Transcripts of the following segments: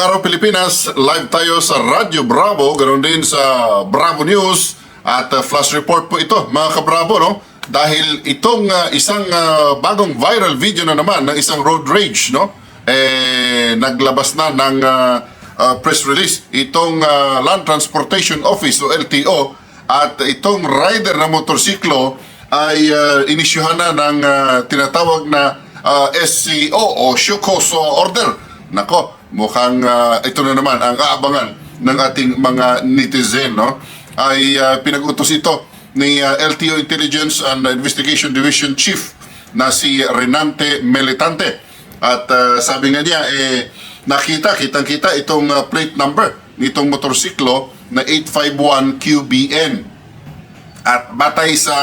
Magandang araw Pilipinas, live tayo sa Radyo Bravo, ganoon din sa Bravo News at uh, Flash Report po ito mga kabravo no? Dahil itong uh, isang uh, bagong viral video na naman ng isang road rage no? Eh, naglabas na ng uh, uh, press release itong uh, Land Transportation Office o LTO at itong rider na motorsiklo ay uh, inisyuhan na ng uh, tinatawag na uh, SCO o Shukoso Order. Nako, mukhang uh, ito na naman ang aabangan ng ating mga netizen, no? Ay uh, pinag-utos ito ni uh, LTO Intelligence and Investigation Division Chief na si Renante Melitante. At uh, sabi nga niya, eh, nakita, kitang-kita itong uh, plate number nitong motorsiklo na 851QBN. At batay sa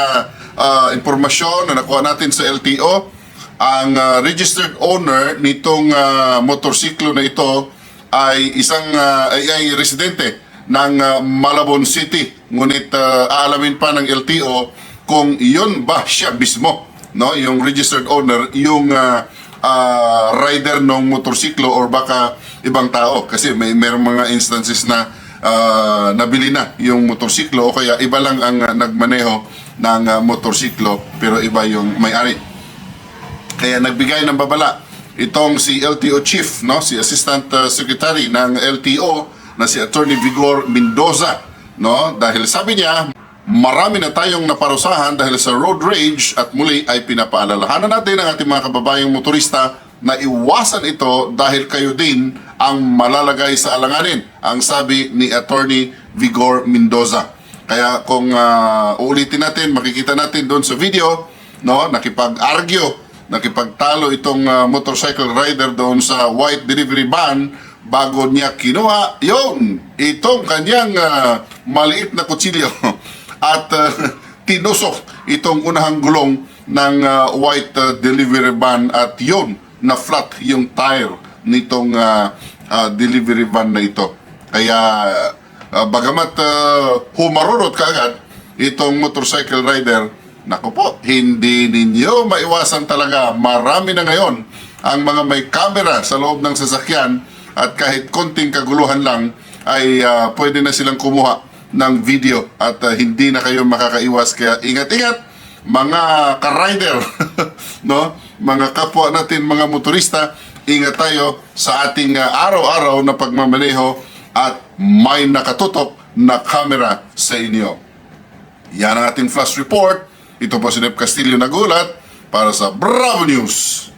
uh, impormasyon na nakuha natin sa LTO, ang uh, registered owner nitong uh, motorsiklo na ito ay isang uh, ay, ay residente ng uh, Malabon City. Ngunit uh, aalamin pa ng LTO kung iyon ba siya mismo, no? Yung registered owner, yung uh, uh, rider ng motorsiklo or baka ibang tao kasi may merong mga instances na uh, nabili na yung motorsiklo o kaya iba lang ang uh, nagmaneho ng uh, motorsiklo pero iba yung may-ari. Kaya nagbigay ng babala itong si LTO chief, no, si Assistant uh, Secretary ng LTO na si Attorney Vigor Mendoza, no, dahil sabi niya marami na tayong naparusahan dahil sa road rage at muli ay pinapaalalahanan natin ang ating mga kababayang motorista na iwasan ito dahil kayo din ang malalagay sa alanganin, ang sabi ni Attorney Vigor Mendoza. Kaya kung uh, uulitin natin, makikita natin doon sa video, no, nakipag-argue nakipagtalo itong uh, motorcycle rider doon sa white delivery van bago niya kinuha yon itong kanyang uh, maliit na kutsilyo. At uh, tinusok itong unahang gulong ng uh, white uh, delivery van at yon na flat yung tire nitong uh, uh, delivery van na ito. Kaya uh, bagamat uh, humarurot kaagad itong motorcycle rider Naku po, hindi ninyo maiwasan talaga. Marami na ngayon ang mga may camera sa loob ng sasakyan at kahit konting kaguluhan lang ay uh, pwede na silang kumuha ng video at uh, hindi na kayo makakaiwas. Kaya ingat-ingat mga ka-rider, no? mga kapwa natin, mga motorista, ingat tayo sa ating uh, araw-araw na pagmamaneho at may nakatutok na camera sa inyo. Yan ang ating flash report. Ito po si Nep Castillo nagulat para sa Bravo News.